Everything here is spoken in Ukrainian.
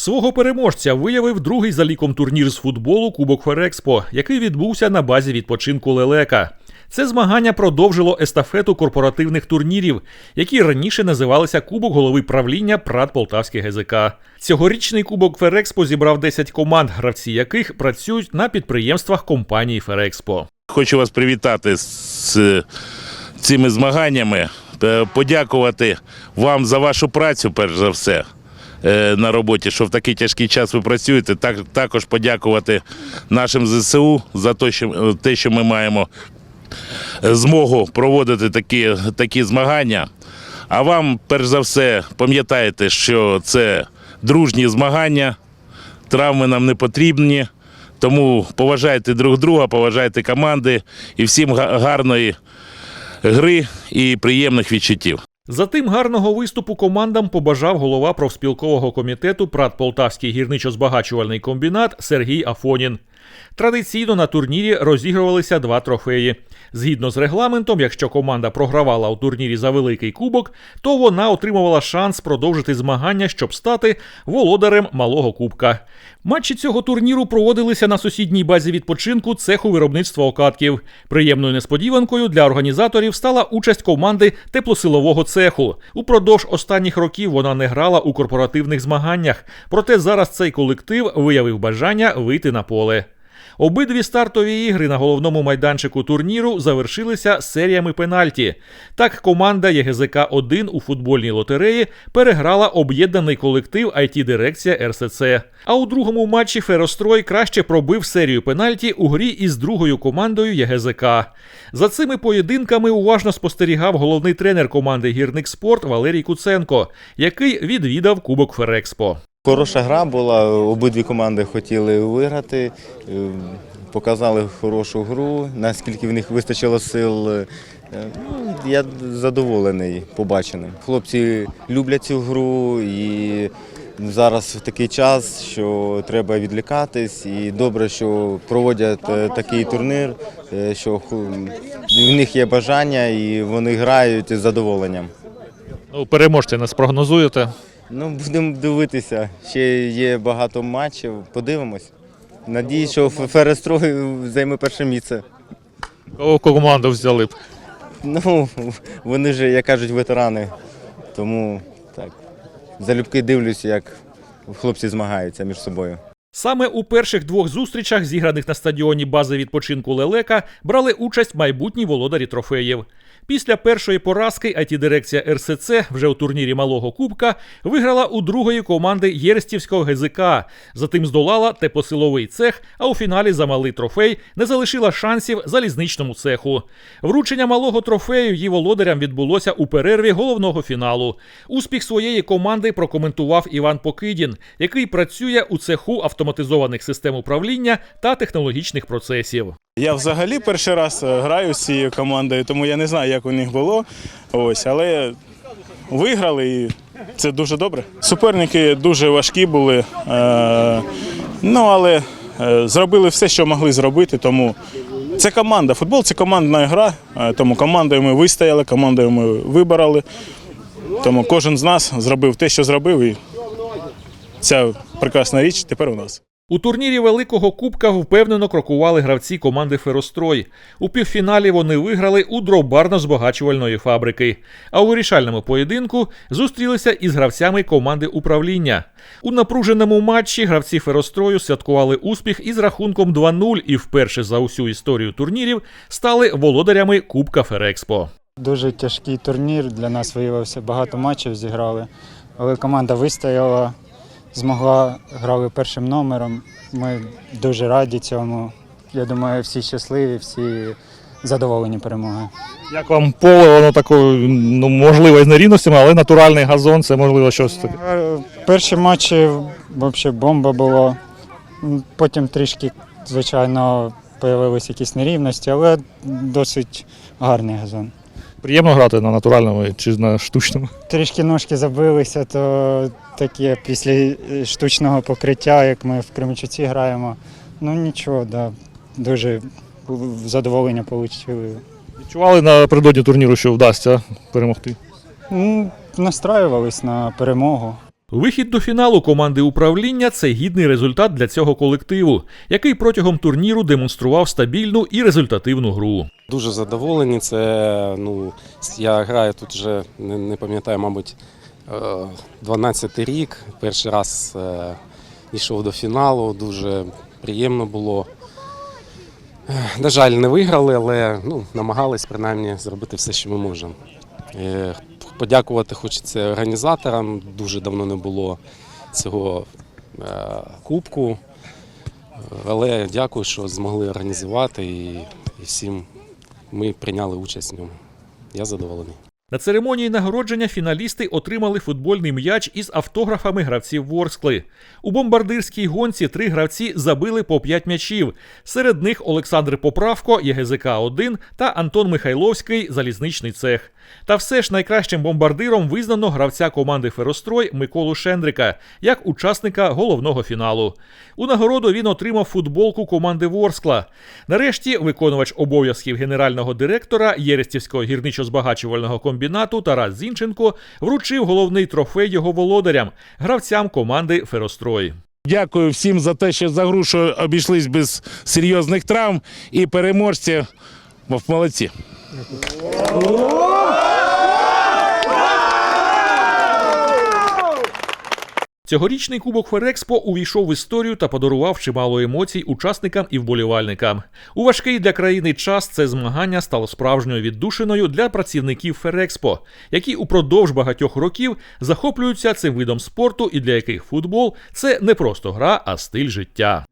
Свого переможця виявив другий за ліком турнір з футболу Кубок Ферекспо, який відбувся на базі відпочинку Лелека. Це змагання продовжило естафету корпоративних турнірів, які раніше називалися Кубок голови правління Прад Полтавський ГЗК. Цьогорічний Кубок Ферекспо зібрав 10 команд, гравці яких працюють на підприємствах компанії Ферекспо. Хочу вас привітати з цими змаганнями, подякувати вам за вашу працю, перш за все. Е, На роботі, що в такий тяжкий час ви працюєте, так також подякувати нашим ЗСУ за те, що е, те, що ми маємо е, змогу проводити такі, такі змагання. А вам, перш за все, пам'ятайте, що це дружні змагання, травми нам не потрібні. Тому поважайте друг друга, поважайте команди і всім гарної гри і приємних відчуттів. Затим гарного виступу командам побажав голова профспілкового комітету Прад Полтавський гірничо-збагачувальний комбінат Сергій Афонін. Традиційно на турнірі розігрувалися два трофеї. Згідно з регламентом, якщо команда програвала у турнірі за великий кубок, то вона отримувала шанс продовжити змагання, щоб стати володарем малого кубка. Матчі цього турніру проводилися на сусідній базі відпочинку цеху виробництва окатків. Приємною несподіванкою для організаторів стала участь команди теплосилового цеху. Упродовж останніх років вона не грала у корпоративних змаганнях, проте зараз цей колектив виявив бажання вийти на поле. Обидві стартові ігри на головному майданчику турніру завершилися серіями пенальті. Так, команда єгзк 1 у футбольній лотереї переграла об'єднаний колектив IT-дирекція РСЦ. А у другому матчі Ферострой краще пробив серію пенальті у грі із другою командою єгзк. За цими поєдинками уважно спостерігав головний тренер команди Гірник Спорт Валерій Куценко, який відвідав Кубок Ферекспо. Хороша гра була, обидві команди хотіли виграти, е, показали хорошу гру, наскільки в них вистачило сил. е, ну, Я задоволений побаченим. Хлопці люблять цю гру і зараз такий час, що треба відлікатись. І добре, що проводять е, такий турнір, що в них є бажання і вони грають із задоволенням. Ну, переможця нас прогнозуєте. Ну, будемо дивитися. Ще є багато матчів. Подивимось. Надіюсь, що Ферестрой займе перше місце. Кого команду взяли б? Ну, вони ж, як кажуть, ветерани. Тому так. Залюбки дивлюсь, як хлопці змагаються між собою. Саме у перших двох зустрічах, зіграних на стадіоні бази відпочинку Лелека, брали участь майбутні володарі трофеїв. Після першої поразки IT-дирекція РСЦ вже у турнірі малого кубка виграла у другої команди Єрстівського ГЗК. Затим здолала теплосиловий цех, а у фіналі за малий трофей не залишила шансів залізничному цеху. Вручення малого трофею її володарям відбулося у перерві головного фіналу. Успіх своєї команди прокоментував Іван Покидін, який працює у цеху автоматизованих систем управління та технологічних процесів. Я взагалі перший раз е, граю з цією командою, тому я не знаю, як у них було. Ось, але виграли і це дуже добре. Суперники дуже важкі були. Е, ну, але е, зробили все, що могли зробити. Тому це команда. Футбол це командна гра. Тому командою ми вистояли, командою ми вибороли. Тому кожен з нас зробив те, що зробив, і ця прекрасна річ тепер у нас. У турнірі Великого Кубка впевнено крокували гравці команди Ферострой. У півфіналі вони виграли у дробарно-збагачувальної фабрики. А у вирішальному поєдинку зустрілися із гравцями команди управління. У напруженому матчі гравці Ферострою святкували успіх із рахунком 2-0 і вперше за усю історію турнірів стали володарями Кубка Ферекспо. Дуже тяжкий турнір для нас виявився. Багато матчів зіграли, але команда вистояла, змогла грали першим номером. Ми дуже раді цьому. Я думаю, всі щасливі, всі задоволені перемогою. Як вам поле, воно таке, ну, можливо, з нерівностями, але натуральний газон це можливо щось таке. Е, Перші матчі взагалі бомба була. Потім трішки, звичайно, з'явилися якісь нерівності, але досить гарний газон. Приємно грати на натуральному чи на штучному. Трішки ножки забилися, то таке після е, штучного покриття, як ми в Кремчуці граємо. Ну нічого, да, дуже задоволення отримали. Відчували напередодні турніру, що вдасться перемогти. Ну, настраювались на перемогу. Вихід до фіналу команди управління це гідний результат для цього колективу, який протягом турніру демонстрував стабільну і результативну гру. Дуже задоволені. Це ну я граю тут вже не, не пам'ятаю, мабуть, 12-й рік. Перший раз е, йшов до фіналу. Дуже приємно було. Е, На жаль, не виграли, але ну, намагались принаймні зробити все, що ми можемо. Е, Подякувати хочеться організаторам. Дуже давно не було цього е, кубку. Але дякую, що змогли організувати і всім ми прийняли участь в ньому. Я задоволений. На церемонії нагородження фіналісти отримали футбольний м'яч із автографами гравців Ворскли. У бомбардирській гонці три гравці забили по п'ять м'ячів. Серед них Олександр Поправко, ЄГЗК 1 та Антон Михайловський, залізничний цех. Та все ж найкращим бомбардиром визнано гравця команди Ферострой Миколу Шендрика як учасника головного фіналу. У нагороду він отримав футболку команди Ворскла. Нарешті виконувач обов'язків генерального директора Єрестівського гірничо-збагачувального комбінату Тарас Зінченко вручив головний трофей його володарям, гравцям команди Ферострой. Дякую всім за те, що за гру що обійшлись без серйозних травм і переможці. Молодці. Цьогорічний кубок Ферекспо увійшов в історію та подарував чимало емоцій учасникам і вболівальникам. У важкий для країни час це змагання стало справжньою віддушиною для працівників Ферекспо, які упродовж багатьох років захоплюються цим видом спорту і для яких футбол це не просто гра, а стиль життя.